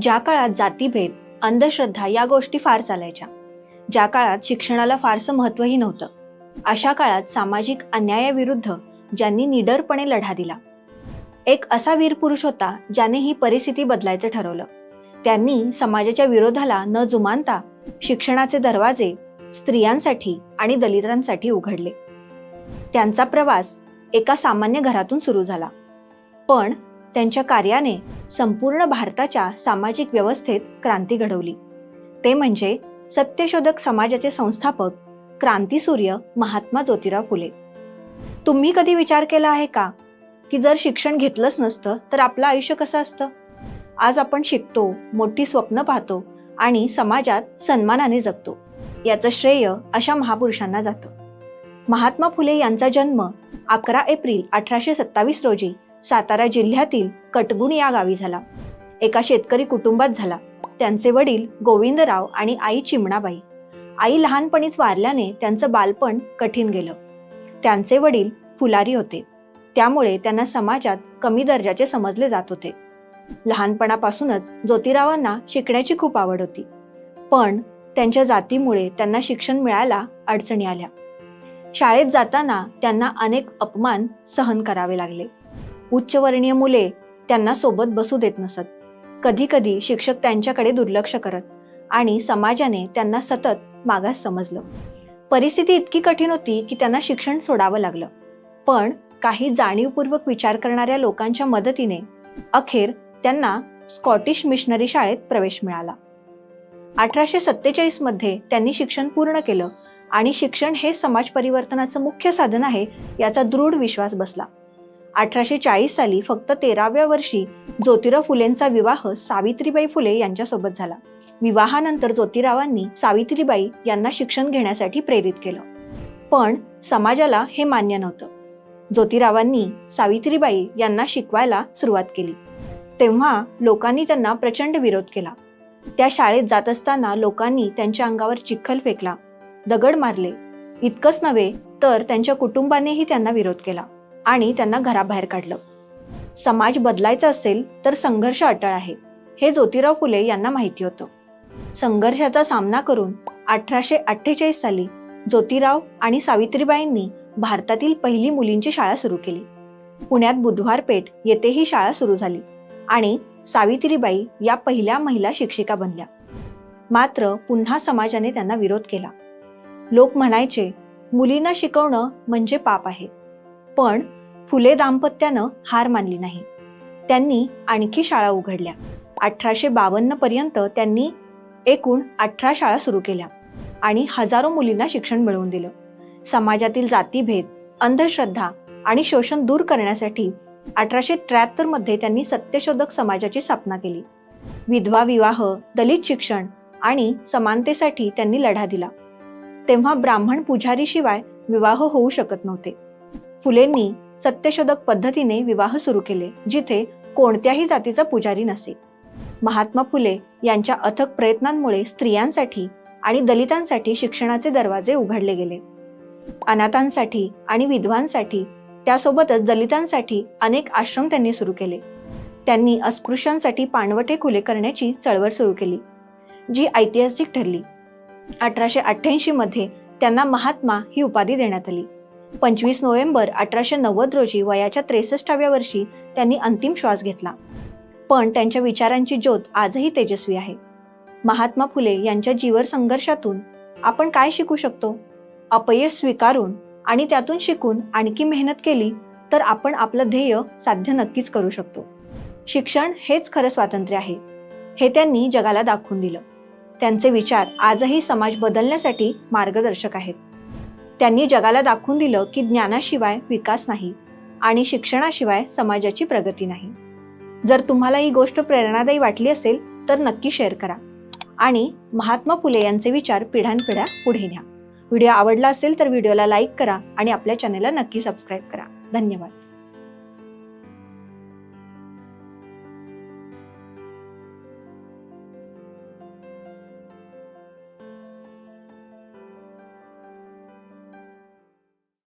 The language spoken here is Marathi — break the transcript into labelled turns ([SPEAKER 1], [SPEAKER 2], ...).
[SPEAKER 1] ज्या काळात जातीभेद अंधश्रद्धा या गोष्टी फार चालायच्या. ज्या काळात शिक्षणाला फारसं महत्त्वही नव्हतं. अशा काळात सामाजिक अन्यायाविरुद्ध ज्यांनी निडरपणे लढा दिला. एक असा वीर पुरुष होता ज्याने ही परिस्थिती बदलायचं ठरवलं. त्यांनी समाजाच्या विरोधाला न जुमानता शिक्षणाचे दरवाजे स्त्रियांसाठी आणि दलितांसाठी उघडले. त्यांचा प्रवास एका सामान्य घरातून सुरू झाला. पण त्यांच्या कार्याने संपूर्ण भारताच्या सामाजिक व्यवस्थेत क्रांती घडवली. ते म्हणजे सत्यशोधक समाजाचे संस्थापक क्रांतीसूर्य महात्मा ज्योतिराव फुले. तुम्ही कधी विचार केला आहे का? की जर शिक्षण घेतलंच नसतं तर आपलं आयुष्य कसं असतं? आज आपण शिकतो मोठी स्वप्न पाहतो आणि समाजात सन्मानाने जगतो. याचं श्रेय अशा महापुरुषांना जातं. महात्मा फुले यांचा जन्म अकरा एप्रिल अठराशे सत्तावीस रोजी सातारा जिल्ह्यातील कटगुण या गावी झाला. एका शेतकरी कुटुंबात झाला. त्यांचे वडील गोविंदराव आणि आई चिमणाबाई. आई लहानपणीच वारल्याने त्यांचं बालपण कठीण गेलं. त्यांचे वडील फुलारी होते. त्यामुळे त्यांना समाजात कमी दर्जाचे समजले जात होते. लहानपणापासूनच ज्योतिरावांना शिकण्याची खूप आवड होती. पण त्यांच्या जातीमुळे त्यांना शिक्षण मिळायला अडचणी आल्या. शाळेत जाताना त्यांना अनेक अपमान सहन करावे लागले. उच्चवर्णीय मुले त्यांना सोबत बसू देत नसत. कधी कधी शिक्षक त्यांच्याकडे दुर्लक्ष करत आणि समाजाने त्यांना सतत मागास समजलं. परिस्थिती इतकी कठीण होती की त्यांना शिक्षण सोडावं लागलं. पण काही जाणीवपूर्वक विचार करणाऱ्या लोकांच्या मदतीने अखेर त्यांना स्कॉटिश मिशनरी शाळेत प्रवेश मिळाला. अठराशे सत्तेचाळीसमध्ये त्यांनी शिक्षण पूर्ण केलं आणि शिक्षण हे समाज परिवर्तनाचं मुख्य साधन आहे याचा दृढ विश्वास बसला. अठराशे चाळीस साली फक्त तेराव्या वर्षी ज्योतिराव फुलेंचा विवाह सावित्रीबाई फुले यांच्यासोबत झाला. विवाहानंतर ज्योतिरावांनी सावित्रीबाई यांना शिक्षण घेण्यासाठी प्रेरित केलं. पण समाजाला हे मान्य नव्हतं. ज्योतिरावांनी सावित्रीबाई यांना शिकवायला सुरुवात केली. तेव्हा लोकांनी त्यांना प्रचंड विरोध केला. त्या शाळेत जात असताना लोकांनी त्यांच्या अंगावर चिखल फेकला दगड मारले. इतकंच नव्हे तर त्यांच्या कुटुंबानेही त्यांना विरोध केला. आणि त्यांना घराबाहेर काढलं. समाज बदलायचा असेल तर संघर्ष अटळ आहे हे ज्योतिराव फुले यांना माहिती होतं. संघर्षाचा सामना करून अठराशे अठ्ठेचाळीस साली ज्योतिराव आणि सावित्रीबाईंनी भारतातील पहिली मुलींची शाळा सुरू केली. पुण्यात बुधवार पेठ येथे ही शाळा सुरू झाली आणि सावित्रीबाई या पहिल्या महिला शिक्षिका बनल्या. मात्र पुन्हा समाजाने त्यांना विरोध केला. लोक म्हणायचे मुलींना शिकवणं म्हणजे पाप आहे. पण फुले दाम्पत्यानं हार मानली नाही. त्यांनी आणखी शाळा उघडल्या. अठराशे बावन्न पर्यंत त्यांनी एकूण अठरा शाळा सुरू केल्या आणि हजारो मुलींना शिक्षण मिळवून दिलं. समाजातील जातीभेद अंधश्रद्धा आणि शोषण दूर करण्यासाठी अठराशे त्र्याहत्तरमध्ये त्यांनी सत्यशोधक समाजाची स्थापना केली. विधवा विवाह दलित शिक्षण आणि समानतेसाठी त्यांनी लढा दिला. तेव्हा ब्राह्मण पुजारीशिवाय विवाह होऊ शकत नव्हते. फुलेंनी सत्यशोधक पद्धतीने विवाह सुरू केले जिथे कोणत्याही जातीचा पुजारी नसे. महात्मा फुले यांच्या अथक प्रयत्नांमुळे स्त्रियांसाठी आणि दलितांसाठी शिक्षणाचे दरवाजे उघडले गेले. अनाथांसाठी आणि विधवांसाठी त्यासोबतच दलितांसाठी अनेक आश्रम त्यांनी सुरू केले. त्यांनी अस्पृश्यांसाठी पाणवठे खुले करण्याची चळवळ सुरू केली जी ऐतिहासिक ठरली. अठराशे अठ्ठ्याऐंशी मध्ये त्यांना महात्मा ही उपाधी देण्यात आली. पंचवीस नोव्हेंबर अठराशे नव्वद रोजी वयाच्या त्रेसष्टाव्या वर्षी त्यांनी अंतिम श्वास घेतला. पण त्यांच्या विचारांची ज्योत आजही तेजस्वी आहे. महात्मा फुले यांच्या जीवर संघर्षातून आपण काय शिकू शकतो? अपयश स्वीकारून आणि त्यातून शिकून आणखी मेहनत केली तर आपण आपलं ध्येय साध्य नक्कीच करू शकतो. शिक्षण हेच खरं स्वातंत्र्य आहे. हे त्यांनी जगाला दाखवून दिलं. त्यांचे विचार आजही समाज बदलण्यासाठी मार्गदर्शक आहेत. त्यांनी जगाला दाखवून दिलं की ज्ञानाशिवाय विकास नाही आणि शिक्षणाशिवाय समाजाची प्रगती नाही. जर तुम्हाला ही गोष्ट प्रेरणादायी वाटली असेल तर नक्की शेअर करा आणि महात्मा फुले यांचे विचार पिढ्यानपिढ्या पुढे न्या. व्हिडिओ आवडला असेल तर व्हिडिओला लाईक करा आणि आपल्या चॅनेलला नक्की सबस्क्राईब करा. धन्यवाद.